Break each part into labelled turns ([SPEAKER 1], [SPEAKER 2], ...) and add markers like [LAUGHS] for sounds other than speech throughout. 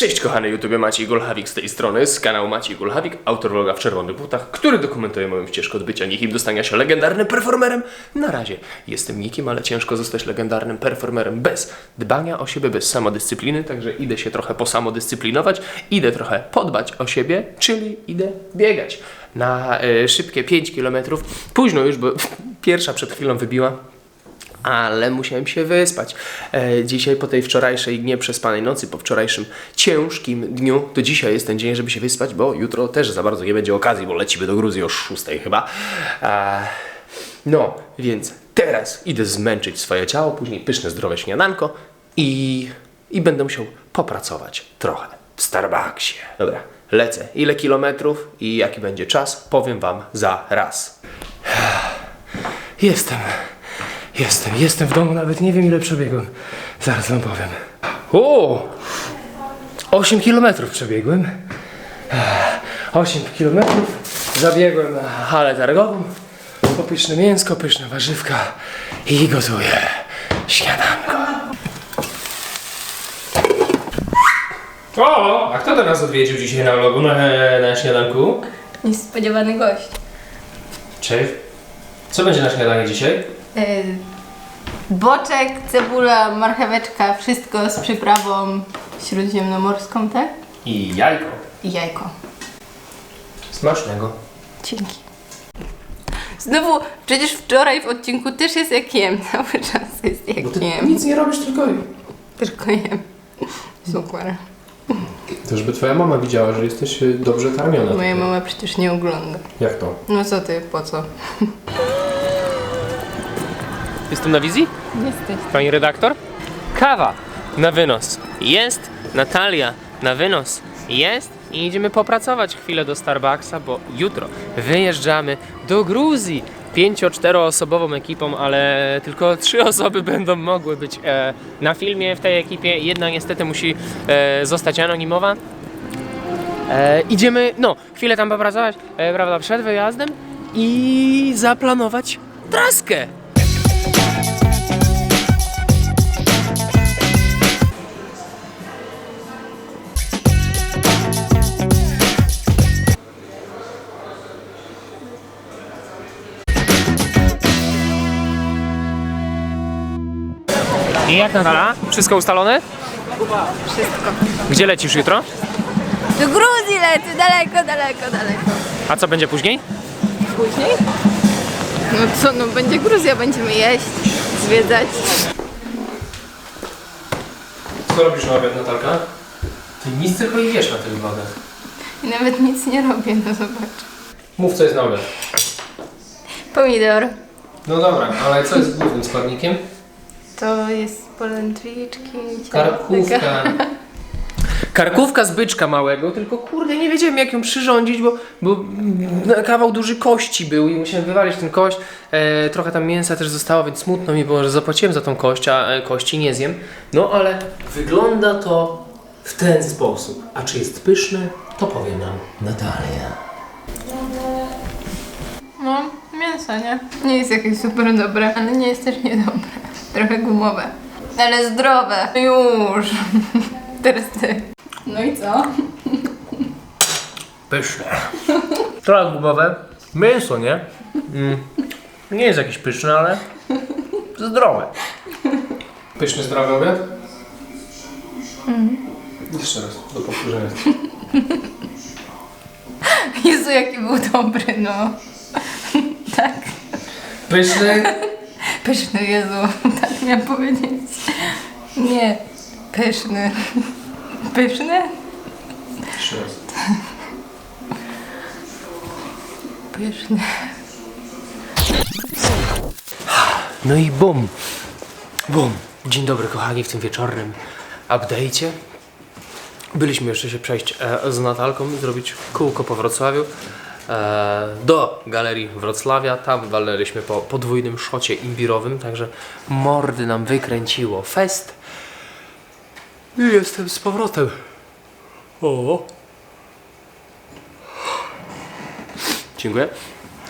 [SPEAKER 1] Cześć kochany YouTube, Maciej Golchawik z tej strony, z kanału Maciej Golchawik, autor vloga w czerwonych butach, który dokumentuje moją ścieżkę od bycia nikim do stania się legendarnym performerem. Na razie jestem nikim, ale ciężko zostać legendarnym performerem bez dbania o siebie, bez samodyscypliny, także idę się trochę posamodyscyplinować, idę trochę podbać o siebie, czyli idę biegać na e, szybkie 5 km. Późno już, bo [LAUGHS] pierwsza przed chwilą wybiła, ale musiałem się wyspać. E, dzisiaj po tej wczorajszej nieprzespanej nocy, po wczorajszym ciężkim dniu, to dzisiaj jest ten dzień, żeby się wyspać, bo jutro też za bardzo nie będzie okazji, bo lecimy do Gruzji o 6 chyba. E, no, więc teraz idę zmęczyć swoje ciało, później pyszne, zdrowe śniadanko i, i będę musiał popracować trochę w Starbucksie. Dobra, lecę. Ile kilometrów i jaki będzie czas, powiem Wam za raz. Jestem. Jestem, jestem w domu, nawet nie wiem ile przebiegłem. Zaraz wam powiem. O! 8 kilometrów przebiegłem. 8 kilometrów. Zabiegłem na halę targową. Po pyszne mięsko, pyszne warzywka i gotuję śniadanko. O! A kto do nas odwiedził dzisiaj na vlogu na, na śniadanku?
[SPEAKER 2] Niespodziewany gość.
[SPEAKER 1] Cześć. Co będzie na śniadanie dzisiaj?
[SPEAKER 2] Yy, boczek, cebula, marcheweczka, wszystko z przyprawą śródziemnomorską, tak?
[SPEAKER 1] I jajko.
[SPEAKER 2] I jajko.
[SPEAKER 1] Smacznego.
[SPEAKER 2] Dzięki. Znowu, przecież wczoraj w odcinku też jest jak jem. [LAUGHS] Cały czas jest jak
[SPEAKER 1] Bo ty
[SPEAKER 2] jem.
[SPEAKER 1] nic nie robisz, tylko
[SPEAKER 2] Tylko jem. Super.
[SPEAKER 1] To żeby twoja mama widziała, że jesteś y, dobrze karmiona.
[SPEAKER 2] Moja
[SPEAKER 1] tutaj.
[SPEAKER 2] mama przecież nie ogląda.
[SPEAKER 1] Jak to?
[SPEAKER 2] No co ty, po co?
[SPEAKER 1] Jestem na wizji?
[SPEAKER 2] Jesteś.
[SPEAKER 1] Pani redaktor? Kawa na wynos. Jest. Natalia na wynos. Jest. I idziemy popracować chwilę do Starbucksa, bo jutro wyjeżdżamy do Gruzji. Pięcio-czteroosobową ekipą, ale tylko trzy [LAUGHS] osoby będą mogły być e, na filmie w tej ekipie. Jedna niestety musi e, zostać anonimowa. E, idziemy, no, chwilę tam popracować, e, prawda, przed wyjazdem i zaplanować traskę. I jak Natala? Wszystko ustalone?
[SPEAKER 2] Wszystko.
[SPEAKER 1] Gdzie lecisz jutro?
[SPEAKER 2] Do Gruzji lecę, daleko, daleko, daleko.
[SPEAKER 1] A co będzie później?
[SPEAKER 2] Później? No co, no będzie Gruzja, będziemy jeść, zwiedzać.
[SPEAKER 1] Co robisz na obiad, Natalka? Ty nic tylko i wiesz na tych vlogach.
[SPEAKER 2] I nawet nic nie robię, no zobacz.
[SPEAKER 1] Mów, co jest na obiad.
[SPEAKER 2] Pomidor.
[SPEAKER 1] No dobra, ale co jest głównym składnikiem?
[SPEAKER 2] To jest polędwiczki.
[SPEAKER 1] Karkówka. [LAUGHS] Karkówka z byczka małego, tylko kurde, nie wiedziałem jak ją przyrządzić, bo, bo kawał duży kości był i musiałem wywalić ten kość. E, trochę tam mięsa też zostało, więc smutno mi było, że zapłaciłem za tą kość, a e, kości nie zjem. No ale wygląda to w ten sposób. A czy jest pyszne, to powie nam Natalia.
[SPEAKER 2] No, mięso, nie? Nie jest jakieś super dobre, ale nie jest też niedobre. Trochę gumowe. Ale zdrowe. Już. [LAUGHS] Teraz ty. No i co?
[SPEAKER 1] Pyszne. Trochę gumowe. Mięso, nie? Mm. Nie jest jakieś pyszne, ale zdrowe. Pyszny, zdrowy obiad? Jeszcze raz, do powtórzenia. [LAUGHS]
[SPEAKER 2] Jezu, jaki był dobry, no. [LAUGHS] tak.
[SPEAKER 1] Pyszny?
[SPEAKER 2] Pyszny, Jezu. [LAUGHS] Tak miałam powiedzieć. Nie. Pyszny. Pyszny?
[SPEAKER 1] Raz.
[SPEAKER 2] Pyszny.
[SPEAKER 1] No i bum. Bum. Dzień dobry kochani w tym wieczornym update'cie. Byliśmy jeszcze się przejść e, z Natalką, zrobić kółko po Wrocławiu do Galerii Wrocławia. Tam walnęliśmy po podwójnym szocie imbirowym, także mordy nam wykręciło fest. I jestem z powrotem. O. Dziękuję.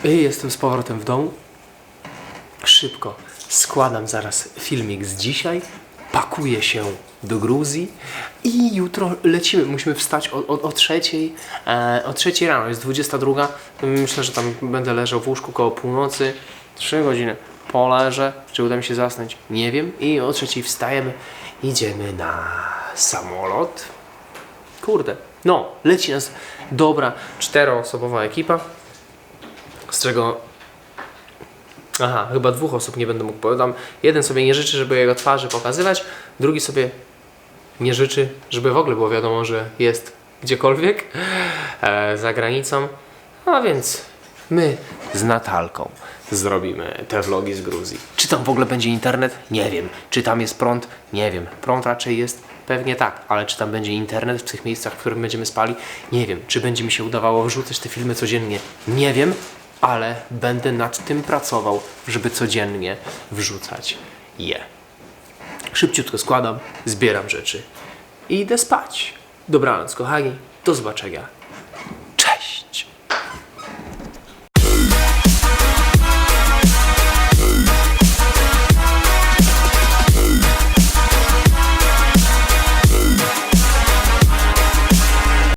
[SPEAKER 1] I jestem z powrotem w domu. Szybko składam zaraz filmik z dzisiaj pakuję się do Gruzji i jutro lecimy. Musimy wstać o, o, o trzeciej, e, o trzeciej rano, jest 22. Myślę, że tam będę leżał w łóżku koło północy. Trzy godziny poleżę, czy uda mi się zasnąć, nie wiem. I o trzeciej wstajemy, idziemy na samolot. Kurde, no, leci nas dobra czteroosobowa ekipa, z czego Aha, chyba dwóch osób nie będę mógł powiedzieć. Jeden sobie nie życzy, żeby jego twarzy pokazywać, drugi sobie nie życzy, żeby w ogóle było wiadomo, że jest gdziekolwiek e, za granicą. A więc my z Natalką zrobimy te vlogi z Gruzji. Czy tam w ogóle będzie internet? Nie wiem. Czy tam jest prąd? Nie wiem. Prąd raczej jest? Pewnie tak, ale czy tam będzie internet w tych miejscach, w których będziemy spali? Nie wiem. Czy będzie mi się udawało wrzucać te filmy codziennie? Nie wiem, ale będę nad tym pracował, żeby codziennie wrzucać je. Szybciutko składam, zbieram rzeczy i idę spać. Dobranoc, kochani. Do zobaczenia